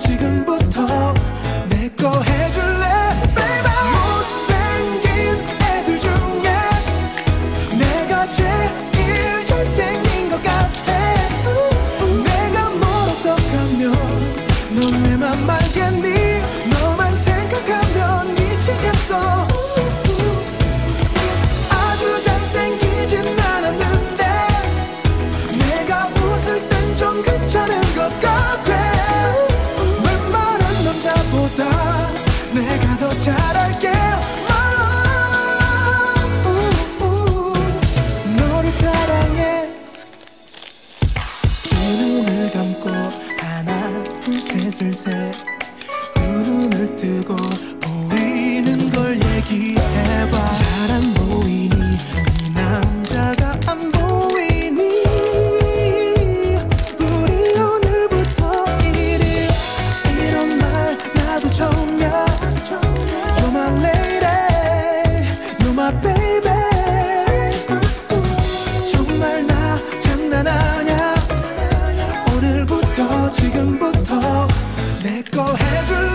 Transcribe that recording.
지금부터 내 거 해줄래 baby 못생긴 애들 중에 내가 제. 슬슬 눈을 뜨고 보이는 걸 얘기해. 지금부터 내 거 해줄래?